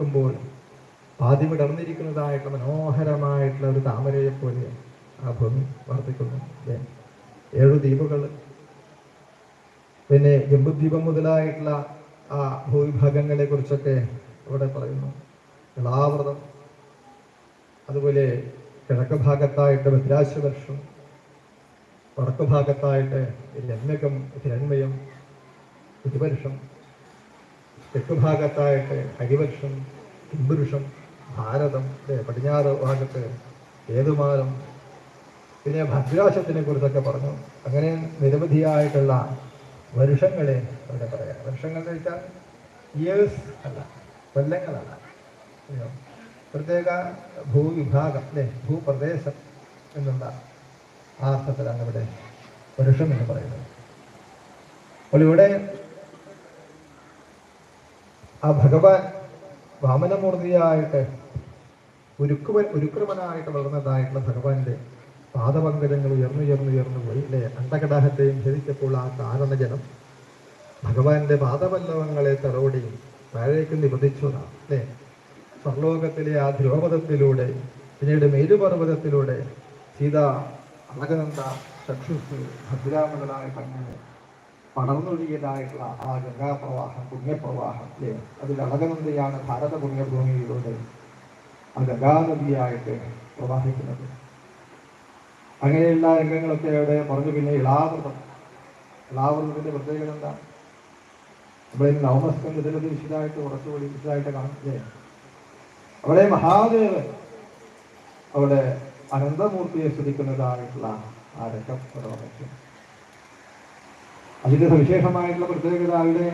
ുമ്പോൾ പാതി വിടർന്നിരിക്കുന്നതായിട്ട് മനോഹരമായിട്ടുള്ള ഒരു താമരയെ പോലെ ആ ഭൂമി വർദ്ധിക്കുന്നു? ഏഴു ദ്വീപുകൾ. പിന്നെ ജമ്പുദ്വീപം മുതലായിട്ടുള്ള ആ ഭൂവിഭാഗങ്ങളെ കുറിച്ചൊക്കെ ഇവിടെ പറയുന്നു. കലാവ്രതം അതുപോലെ കിഴക്ക് ഭാഗത്തായിട്ട് ഭദ്രാശവർഷം വടക്ക് ഭാഗത്തായിട്ട് രമ്യകം ഹിരൺമയം പ്രതിവർഷം തെക്ക് ഭാഗത്തായിട്ട് ഹരിവർഷം ഹിന്ദുരുഷം ഭാരതം പടിഞ്ഞാറ് ഭാഗത്ത് ഏതുമാനം. പിന്നെ ഭദ്രാശത്തിനെ കുറിച്ചൊക്കെ പറഞ്ഞു. അങ്ങനെ നിരവധിയായിട്ടുള്ള വർഷങ്ങളെ അവിടെ പറയാം. വർഷങ്ങൾ എന്ന് വെച്ചാൽ ഇയേഴ്സ് അല്ല കൊല്ലങ്ങളല്ല. പ്രത്യേക ഭൂവിഭാഗം അല്ലേ ഭൂപ്രദേശം എന്നുള്ള ആ അർത്ഥത്തിലാണ് ഇവിടെ വരുഷം എന്ന് പറയുന്നത്. അപ്പോൾ ഇവിടെ ആ ഭഗവാൻ വാമനമൂർത്തിയായിട്ട് ഉരുക്കുവൻ ഉരുക്കുമനായിട്ട് വളർന്നതായിട്ടുള്ള ഭഗവാന്റെ പാദപങ്കജങ്ങൾ ഉയർന്നുയർന്നുയർന്നു അല്ലെ അണ്ടകടാഹത്തെയും ഛേദിച്ചപ്പോൾ ആ കാരണജനം ഭഗവാന്റെ പാദപല്ലവങ്ങളെ തലോടി താഴേക്ക് നിബന്ധിച്ചു അല്ലേ? സ്വർലോകത്തിലെ ആ ധ്രുവപഥത്തിലൂടെ പിന്നീട് മേരുപർവതത്തിലൂടെ സീത അളകനന്ദ ചക്ഷുസ് ഭദ്രാമകളായ കണ്ണന് പടർന്നൊഴുകിയതായിട്ടുള്ള ആ ഗംഗാപ്രവാഹം പുണ്യപ്രവാഹം അല്ലേ അതിൽ അളകനന്ദയാണ് ഭാരത പുണ്യഭൂമിയിലൂടെ ആ ഗംഗാനദിയായിട്ട് പ്രവാഹിക്കുന്നത്. അങ്ങനെയുള്ള രംഗങ്ങളൊക്കെ അവിടെ പറഞ്ഞു. പിന്നെ ഇളാവൃതം ഇളാവൃതത്തിന്റെ പ്രത്യേകത എന്താ? നമ്മളിന്ന് നവമസ്തം ഇതിലത് വിശദമായിട്ട് കുറച്ചുകൂടി വിശദമായിട്ട് കാണുന്നില്ലേ അവിടെ മഹാദേവൻ അവിടെ അനന്തമൂർത്തിയെ സ്തുതിക്കുന്നതായിട്ടുള്ള ആ രംഗം അവിടെ അതിന്റെ സവിശേഷമായിട്ടുള്ള പ്രത്യേകത അവിടെ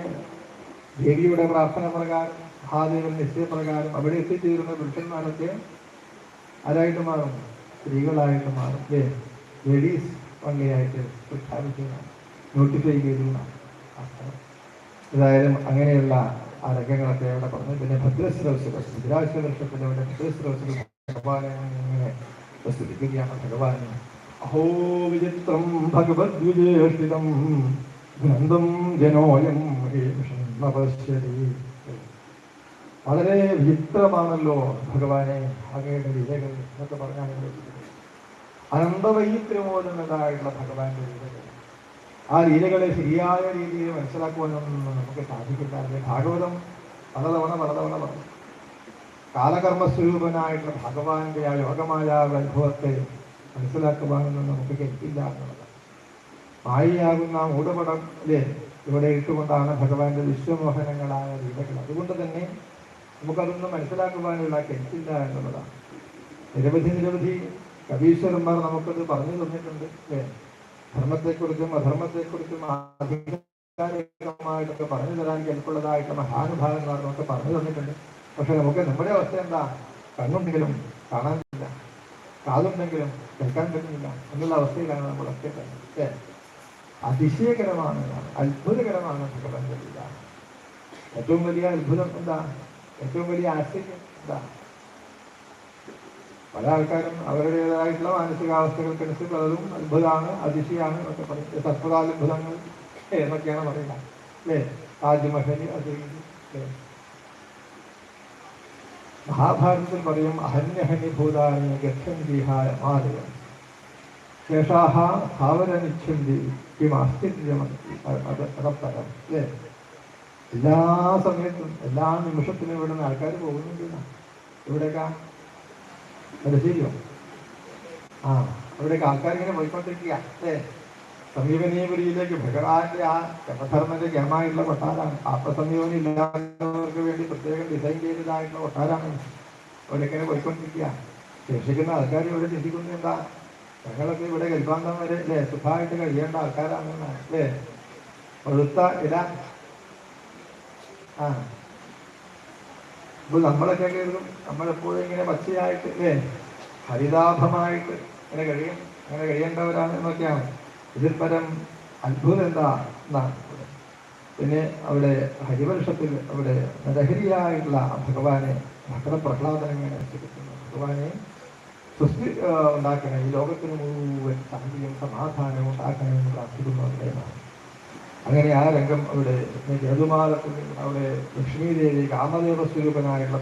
ദേവിയുടെ പ്രാർത്ഥന പ്രകാരം മഹാദേവൻ നിശ്ചയപ്രകാരം അവിടെ എത്തിച്ചേരുന്ന പുരുഷന്മാരൊക്കെ ആരായിട്ട് മാറും? സ്ത്രീകളായിട്ട് മാറും. അല്ലേ? ലേഡീസ് പങ്കയായിട്ട് പ്രഖ്യാപിക്കുന്ന നോട്ടിഫൈ ആ ഏതായാലും അങ്ങനെയുള്ള ആ രംഗങ്ങളൊക്കെ അവിടെ പറഞ്ഞു. പിന്നെ ഭദ്രശ്രവസുകൾ ഭദ്രാശ്രവർഷത്തിന്റെ അവിടെ ഭദ്രശ്രവസുകൾ ഭഗവാനെ ഇങ്ങനെ സ്തുതിക്കുകയാണ് ഭഗവാൻ അഹോ വിചിത്രം ഭഗവദ്വിജേഷ്ഠിതം ഗ്രന്ഥം ജനോയം പശ്യതി വളരെ വിചിത്രമാണല്ലോ ഭഗവാനെ അങ്ങയുടെ ലീലകൾ എന്നൊക്കെ പറഞ്ഞാൽ. അനന്തവൈത്രമോദനതായിട്ടുള്ള ഭഗവാന്റെ ലീലകൾ ആ ലീലകളെ ശരിയായ രീതിയിൽ മനസ്സിലാക്കുവാനൊന്നും നമുക്ക് സാധിക്കില്ല. അല്ലെ ഭാഗവതം പലതവണ പലതവണ പറഞ്ഞു. കാലകർമ്മസ്വരൂപനായിട്ടുള്ള ഭഗവാന്റെ ആ യോഗമായ വൈഭവത്തെ മനസ്സിലാക്കുവാനൊന്നും നമുക്ക് കഴിക്കില്ല എന്നുള്ളതാണ്. മായയാകുന്ന ആ മൂടപടം അല്ലേ ഇവിടെ ഇട്ടുകൊണ്ടാണ് ഭഗവാന്റെ വിശ്വമോഹനങ്ങളായ ലീലകൾ അതുകൊണ്ട് തന്നെ നമുക്കതൊന്നും മനസ്സിലാക്കുവാനുള്ള കെട്ടില്ല എന്നുള്ളതാണ്. നിരവധി നിരവധി കവീശ്വരന്മാർ നമുക്കത് പറഞ്ഞു തന്നിട്ടുണ്ട് അല്ലേ ധർമ്മത്തെക്കുറിച്ചും അധർമ്മത്തെക്കുറിച്ചും പറഞ്ഞു തരാൻ കേൾക്കുള്ളതായിട്ട് മഹാനുഭാവന്മാർ നമുക്ക് പറഞ്ഞു തന്നിട്ടുണ്ട്. പക്ഷെ നമുക്ക് നമ്മുടെ അവസ്ഥ എന്താ? കണ്ണുണ്ടെങ്കിലും കാണാൻ പറ്റില്ല. കാതുണ്ടെങ്കിലും കേൾക്കാൻ പറ്റുന്നില്ല എന്നുള്ള അവസ്ഥയിലാണ് നമ്മളൊക്കെ അതിശയകരമാണ്. അത്ഭുതകരമാണ് ഭഗവാന്റെ ലീല ഏറ്റവും വലിയ അത്ഭുതം എന്താ? ഏറ്റവും വലിയ ആശ്ചര്യം എന്താ? പല ആൾക്കാരും അവരുടേതായിട്ടുള്ള മാനസികാവസ്ഥകൾക്കനുസരിച്ച് പലതും അത്ഭുതമാണ് അതിശയാണ് എന്നൊക്കെ പറയും. സത്പതാത്ഭുതങ്ങൾ എന്നൊക്കെയാണ് പറയുക അല്ലേ? താജ്മഹൽ അത് മഹാഭാരതത്തിൽ പറയും അഹന്യഹനി ഭൂതാനി ഗച്ഛന്തിഹായ മാലയം. ശേഷാഹ ഭാവനനിച്ഛന്തി കിം അസ്ഥിത്യമസ്തി അത് അല്ലേ? എല്ലാ സമയത്തും എല്ലാ നിമിഷത്തിനും ഇവിടെ നിന്ന് ആൾക്കാർ പോകുന്നുണ്ട് ഇവിടെയൊക്കെ മനസ്സിലോ ആ അവിടേക്ക് ആൾക്കാർ ഇങ്ങനെ പോയിക്കൊണ്ടിരിക്കുക അല്ലേ? സമീപനീപുരിയിലേക്ക് ഭഗവാന്റെ ആ ജപധർമ്മന്റെ ഗമായുള്ള കൊട്ടാരാണ് ആത്മസമീപനം ഇല്ലാത്തവർക്ക് വേണ്ടി പ്രത്യേകം ഡിസൈൻ ചെയ്തതായിട്ടുള്ള കൊട്ടാരാണ് അവിടേക്കിങ്ങനെ പോയിക്കൊണ്ടിരിക്കുക ശേഷിക്കുന്ന ആൾക്കാർ ഇവിടെ ചിന്തിക്കുന്നത് എന്താ? ഞങ്ങളൊക്കെ ഇവിടെ കൽപ്പാന്തം വരെ അല്ലേ സുഖമായിട്ട് കഴിയേണ്ട ആൾക്കാരാണ് എന്നാണ് അല്ലേ പഴുത്ത ഇല ആ. ഇപ്പൊ നമ്മളൊക്കെ കേൾക്കും. നമ്മളെപ്പോഴും ഇങ്ങനെ പച്ചയായിട്ട് അല്ലേ ഹരിതാഭമായിട്ട് ഇങ്ങനെ കഴിയും. അങ്ങനെ കഴിയേണ്ടവരാണ് എന്നൊക്കെയാണ്. ഇതിൽ പരം അത്ഭുതം എന്താ എന്നാണ് പിന്നെ അവിടെ ഹരിവർഷത്തിൽ അവിടെ നരഹരിയായിട്ടുള്ള ഭഗവാനെ ഭക്തപ്രഹ്ലാദനങ്ങനെ ഭഗവാനെ സൃഷ്ടി ഉണ്ടാക്കണേ ഈ ലോകത്തിന് മുഴുവൻ ശാന്തിയും സമാധാനവും ഉണ്ടാക്കണമെന്ന് പ്രാർത്ഥിക്കുന്നു അവിടെയാണ് അങ്ങനെ ആ രംഗം അവിടെ ജതുമാലത്തിൽ അവിടെ ലക്ഷ്മീദേവി കാമദേവ സ്വരൂപനായുള്ള